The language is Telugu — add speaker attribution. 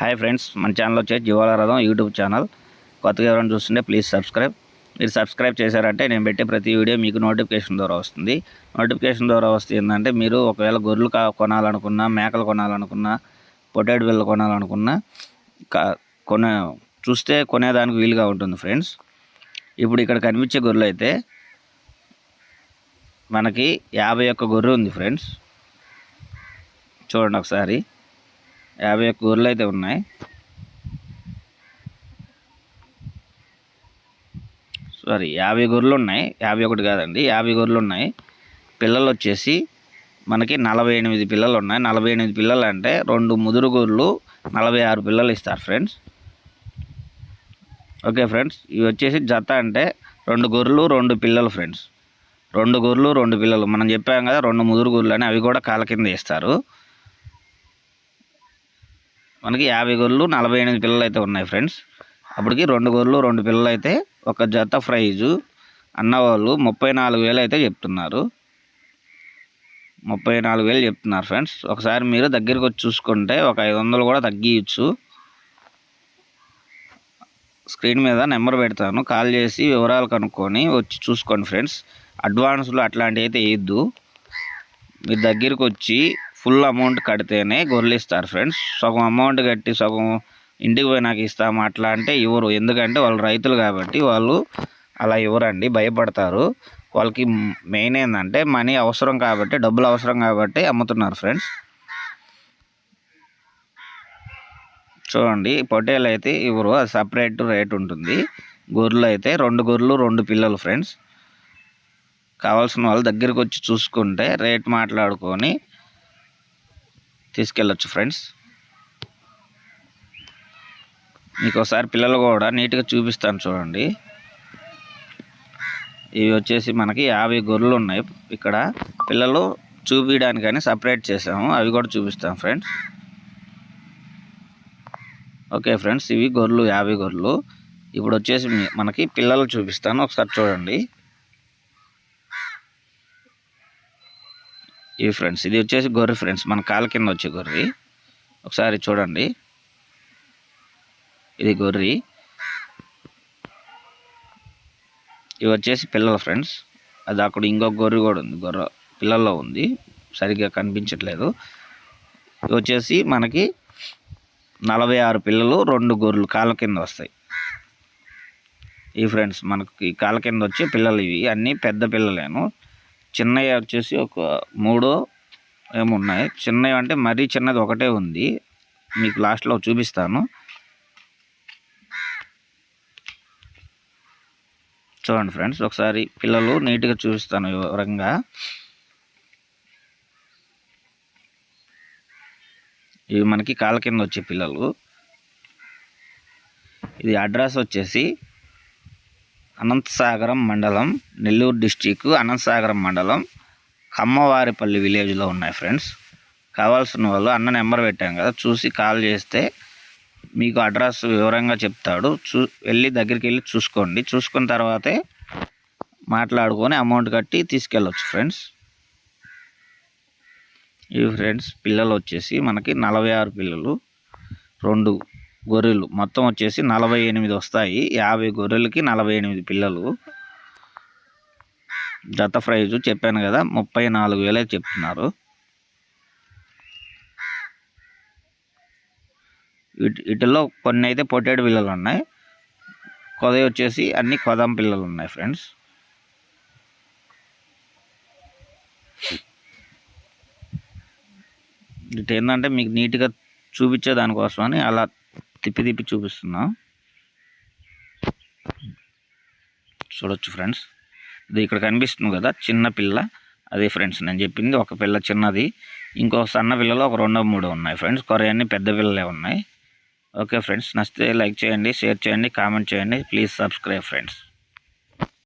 Speaker 1: హాయ్ ఫ్రెండ్స్ మన ఛానల్ వచ్చేసి జీవాల రథం యూట్యూబ్ ఛానల్ కొత్తగా ఎవరైనా చూస్తుంటే ప్లీజ్ సబ్స్క్రైబ్ మీరు సబ్స్క్రైబ్ చేశారంటే నేను పెట్టే ప్రతి వీడియో మీకు నోటిఫికేషన్ ద్వారా వస్తుంది. నోటిఫికేషన్ ద్వారా వస్తే ఏంటంటే మీరు ఒకవేళ గొర్రెలు కొనాలనుకున్నా మేకలు కొనాలనుకున్నా పొటాటో బిల్లు కొనాలనుకున్నా కా కొనే చూస్తే కొనేదానికి వీలుగా ఉంటుంది ఫ్రెండ్స్. ఇప్పుడు ఇక్కడ కనిపించే గొర్రెలు అయితే మనకి యాభై ఒక్క గొర్రె ఉంది ఫ్రెండ్స్. చూడండి ఒకసారి. యాభై ఒక్క గొర్రెలు అయితే ఉన్నాయి. సారీ యాభై గొర్రెలు ఉన్నాయి. యాభై ఒకటి కాదండి యాభై గొర్రెలు ఉన్నాయి. పిల్లలు వచ్చేసి మనకి నలభై ఎనిమిది పిల్లలు ఉన్నాయి. నలభై ఎనిమిది పిల్లలు అంటే రెండు ముదురు గొర్రెలు నలభై ఆరు పిల్లలు ఇస్తారు ఫ్రెండ్స్. ఓకే ఫ్రెండ్స్ ఇవి వచ్చేసి జత అంటే రెండు గొర్రెలు రెండు పిల్లలు ఫ్రెండ్స్. రెండు గొర్రెలు రెండు పిల్లలు. మనం చెప్పాం కదా రెండు ముదురు గొర్రెలు అని అవి కూడా కాల కింద ఇస్తారు మనకి యాభై గొర్రెలు నలభై ఎనిమిది పిల్లలు అయితే ఉన్నాయి ఫ్రెండ్స్. అప్పటికి రెండు గొర్రెలు రెండు పిల్లలు అయితే ఒక జత ప్రైజు. అన్నవాళ్ళు ముప్పై నాలుగు వేలు అయితే చెప్తున్నారు. ముప్పై నాలుగు వేలు చెప్తున్నారు ఫ్రెండ్స్. ఒకసారి మీరు దగ్గరికి వచ్చి చూసుకుంటే ఒక ఐదు వందలు కూడా తగ్గించు స్క్రీన్ మీద నెంబర్ పెడతాను. కాల్ చేసి వివరాలు కనుక్కొని వచ్చి చూసుకోండి ఫ్రెండ్స్. అడ్వాన్స్లు అట్లాంటివి అయితే వేయద్దు. మీరు దగ్గరికి వచ్చి ఫుల్ అమౌంట్ కడితేనే గొర్రెలు ఇస్తారు ఫ్రెండ్స్. సగం అమౌంట్ కట్టి సగం ఇంటికి పోయి నాకు ఇస్తాము అట్లా అంటే ఇవ్వరు ఎందుకంటే వాళ్ళు రైతులు కాబట్టి వాళ్ళు అలా ఇవ్వరండి భయపడతారు. వాళ్ళకి మెయిన్ ఏంటంటే మనీ అవసరం కాబట్టి డబ్బులు అవసరం కాబట్టి అమ్ముతున్నారు ఫ్రెండ్స్. చూడండి పొటేలు అయితే ఇవ్వరు అది సపరేట్ రేట్ ఉంటుంది. గొర్రెలు అయితే రెండు గొర్రెలు రెండు పిల్లలు ఫ్రెండ్స్. కావాల్సిన వాళ్ళు దగ్గరికి వచ్చి చూసుకుంటే రేట్ మాట్లాడుకొని తీసుకెళ్ళొచ్చు ఫ్రెండ్స్ మీకు ఒకసారి పిల్లలు కూడా నీట్గా చూపిస్తాను చూడండి. ఇవి వచ్చేసి మనకి యాభై గొర్రెలు ఉన్నాయి. ఇక్కడ పిల్లలు చూపించడానికని సపరేట్ చేసాము. అవి కూడా చూపిస్తాం ఫ్రెండ్స్ ఓకే ఫ్రెండ్స్ ఇవి గొర్రెలు యాభై గొర్రెలు. ఇప్పుడు వచ్చేసి మనకి పిల్లలు చూపిస్తాను. ఒకసారి చూడండి. ఇవి ఫ్రెండ్స్ ఇది వచ్చేసి గొర్రె ఫ్రెండ్స్ మన కాల కింద వచ్చే గొర్రె. ఒకసారి చూడండి. ఇది గొర్రె. ఇవి వచ్చేసి పిల్లల ఫ్రెండ్స్ అది అక్కడ ఇంకొక గొర్రె కూడా ఉంది. గొర్రె పిల్లల్లో ఉంది. సరిగ్గా కనిపించట్లేదు. ఇవి వచ్చేసి మనకి నలభై ఆరు పిల్లలు రెండు గొర్రెలు కాళ్ళ కింద వస్తాయి. ఈ ఫ్రెండ్స్ మనకి కాళ్ళ కింద వచ్చే పిల్లలు ఇవి. అన్నీ పెద్ద పిల్లలేను. చిన్నవి వచ్చేసి ఒక మూడో ఏమున్నాయి చిన్నవి అంటే మరీ చిన్నది ఒకటే ఉంది. మీకు లాస్ట్లో చూపిస్తాను. చూడండి ఫ్రెండ్స్ ఒకసారి పిల్లలు నీట్గా చూపిస్తాను వివరంగా. ఇవి మనకి కాళ్ళ కింద వచ్చే పిల్లలు. ఇది అడ్రస్ వచ్చేసి అనంతసాగరం మండలం నెల్లూరు డిస్టిక్ అనంతసాగరం మండలం కమ్మవారిపల్లి విలేజ్లో ఉన్నాయి ఫ్రెండ్స్. కావాల్సిన వాళ్ళు అన్న నెంబర్ పెట్టాం కదా చూసి కాల్ చేస్తే మీకు అడ్రస్ వివరంగా చెప్తాడు. చూ వెళ్ళి దగ్గరికి వెళ్ళి చూసుకోండి. చూసుకున్న తర్వాతే మాట్లాడుకొని అమౌంట్ కట్టి తీసుకెళ్ళొచ్చు ఫ్రెండ్స్. ఈ ఫ్రెండ్స్ పిల్లలు వచ్చేసి మనకి నలభై ఆరు పిల్లలు రెండు గొర్రెలు. మొత్తం వచ్చేసి నలభై ఎనిమిది వస్తాయి. యాభై గొర్రెలకి నలభై ఎనిమిది పిల్లలు. జత ప్రైజు చెప్పాను కదా ముప్పై నాలుగు వేలే చెప్తున్నారు. వీటిల్లో కొన్ని అయితే పొట్టేడు పిల్లలు ఉన్నాయి. కొదవి వచ్చేసి అన్ని కొదం పిల్లలు ఉన్నాయి ఫ్రెండ్స్. ఇటు ఏంటంటే మీకు నీట్గా చూపించే దానికోసమని అలా తిప్పి తిప్పి చూపిస్తున్నా. చూడొచ్చు ఫ్రెండ్స్. ఇది ఇక్కడ కనిపిస్తుంది కదా చిన్న పిల్ల. అదే ఫ్రెండ్స్ నేను చెప్పింది ఒక పిల్ల చిన్నది ఇంకో సన్న పిల్లలు ఒక రెండో మూడో ఉన్నాయి ఫ్రెండ్స్. కొరయన్ని పెద్ద పిల్లలే ఉన్నాయి. ఓకే ఫ్రెండ్స్ నచ్చితే లైక్ చేయండి షేర్ చేయండి కామెంట్ చేయండి. Please subscribe friends.